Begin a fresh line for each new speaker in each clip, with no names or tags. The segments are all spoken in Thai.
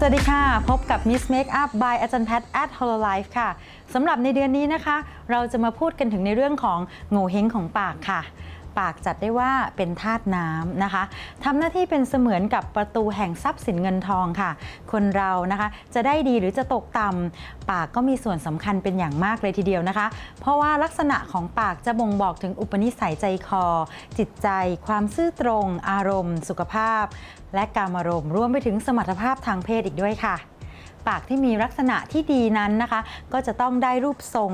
สวัสดีค่ะ พบกับ Miss Makeup by อาจารย์แพทย์ at Hololive ค่ะสำหรับในเดือนนี้นะคะ เราจะมาพูดกันถึงในเรื่องของโง่เฮงของปากค่ะ ปากจัดได้ว่าเป็นธาตุน้ำนะคะทำหน้าที่เป็นเสมือนกับประตูแห่งทรัพย์สินเงินทองค่ะ คนเรานะคะจะได้ดีหรือจะตกต่ำปากก็มีส่วนสำคัญเป็นอย่างมากเลยทีเดียวนะคะ เพราะว่าลักษณะของปากจะบ่งบอกถึงอุปนิสัยใจคอ จิตใจ ความซื่อตรง อารมณ์ สุขภาพ และการอารมณ์รวมไปถึงสมรรถภาพทางเพศอีกด้วยค่ะ ปากที่มีลักษณะที่ดีนั้นนะคะ ก็จะต้องได้รูปทรง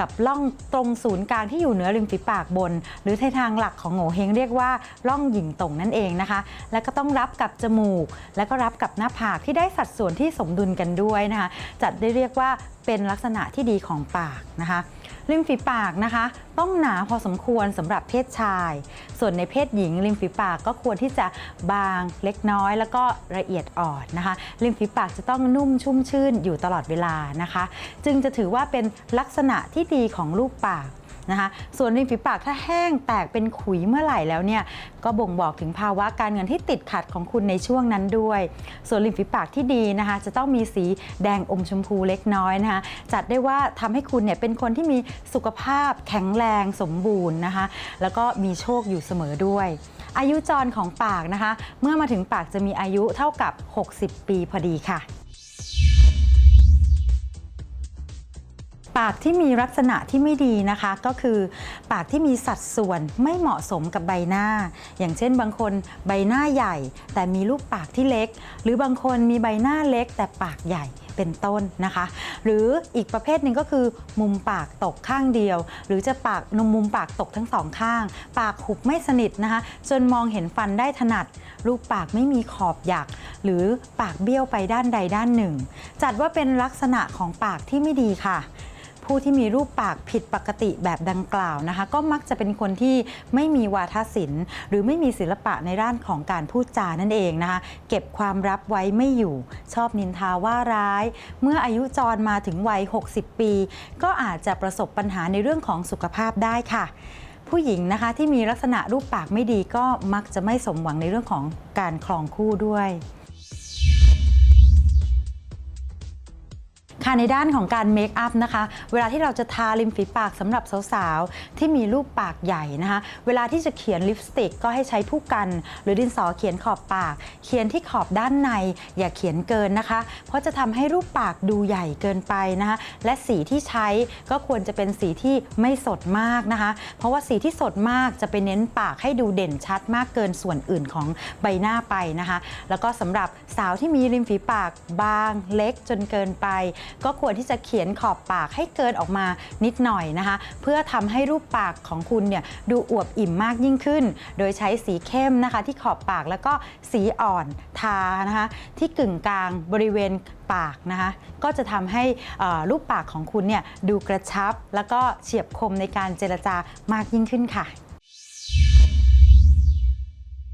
กับล่องตรงศูนย์กลางที่อยู่เหนือริมฝีปากบน หรือในทางหลักของโงเฮงเรียกว่าล่องหยิ่งตรงนั่นเองนะคะ และก็ต้องรับกับจมูก และก็รับกับหน้าผากที่ได้สัดส่วนที่สมดุลกันด้วยนะคะจัดได้เรียกว่าเป็นลักษณะที่ดีของปากนะคะ ริมฝีปากนะคะ ต้องหนาพอสมควรสำหรับเพศชาย ส่วนในเพศหญิงริมฝีปากก็ควรที่จะบางเล็กน้อย แล้วก็ละเอียดอ่อนนะคะ ริมฝีปากจะต้องนุ่มชุ่มชื่นอยู่ตลอดเวลานะคะ จึงจะถือว่าเป็นลักษณะที่ดีของรูปปาก นะคะส่วนริมฝีปากถ้าแห้งแตกเป็นขุยเมื่อไหร่แล้วเนี่ยก็บ่งบอกถึงภาวะการเงินที่ติดขัดของคุณในช่วงนั้นด้วย ส่วนริมฝีปากที่ดีนะคะจะต้องมีสีแดงอมชมพูเล็กน้อยนะคะจัดได้ว่าทำให้คุณเนี่ยเป็นคนที่มีสุขภาพแข็งแรงสมบูรณ์นะคะแล้วก็มีโชคอยู่เสมอด้วย อายุจรของปากนะคะ เมื่อมาถึงปากจะมีอายุเท่ากับ 60 ปีพอดีค่ะ ปากที่มีลักษณะที่ไม่ดีนะคะก็คือปากที่มีสัดส่วนไม่เหมาะสมกับใบหน้า อย่างเช่นบางคนใบหน้าใหญ่ แต่มีรูปปากที่เล็ก หรือบางคนมีใบหน้าเล็ก แต่ปากใหญ่เป็นต้นนะคะ หรืออีกประเภทหนึ่งก็คือ มุมปากตกข้างเดียว หรือจะปากนมมุมปากตกทั้งสองข้าง ปากหุบไม่สนิทนะคะ จนมองเห็นฟันได้ถนัด รูปปากไม่มีขอบหยัก หรือปากเบี้ยวไปด้านใดด้านหนึ่ง จัดว่าเป็นลักษณะของปากที่ไม่ดีค่ะ ผู้ที่มีรูปปากผิดปกติแบบดังกล่าวนะคะ ก็มักจะเป็นคนที่ไม่มีวาทศิลป์ หรือไม่มีศิลปะในด้านของการพูดจานั่นเองนะคะ เก็บความลับไว้ไม่อยู่ชอบนินทาว่าร้าย เมื่ออายุจรมาถึงวัย 60 ปี ก็อาจจะประสบปัญหาในเรื่องของสุขภาพได้ค่ะผู้หญิงนะคะที่มีลักษณะรูปปากไม่ดีก็มักจะไม่สมหวังในเรื่องของการครองคู่ด้วย ค่ะในด้านของการเมคอัพนะคะ เวลาที่เราจะทาริมฝีปากสำหรับสาวๆ ที่มีรูปปากใหญ่นะคะ เวลาที่จะเขียนลิปสติกก็ให้ใช้ผู้กัน หรือดินสอเขียนขอบปาก เขียนที่ขอบด้านใน อย่าเขียนเกินนะคะ เพราะจะทำให้รูปปากดูใหญ่เกินไปนะคะ และสีที่ใช้ก็ควรจะเป็นสีที่ไม่สดมากนะคะ เพราะว่าสีที่สดมากจะไปเน้นปากให้ดูเด่นชัดมากเกินส่วนอื่นของใบหน้าไปนะคะ แล้วก็สำหรับสาวที่มีริมฝีปากบางเล็กจนเกินไปก็ควรที่จะเขียนขอบปากให้เกินออกมานิดหน่อยนะคะ เพื่อทำให้รูปปากของคุณเนี่ยดูอวบอิ่มมากยิ่งขึ้น โดยใช้สีเข้มนะคะ ที่ขอบปากแล้วก็สีอ่อนทานะคะที่กึ่งกลางบริเวณปากนะคะก็จะทำให้รูปปากของคุณเนี่ยดูกระชับ แล้วก็เฉียบคมในการเจรจามากยิ่งขึ้นค่ะ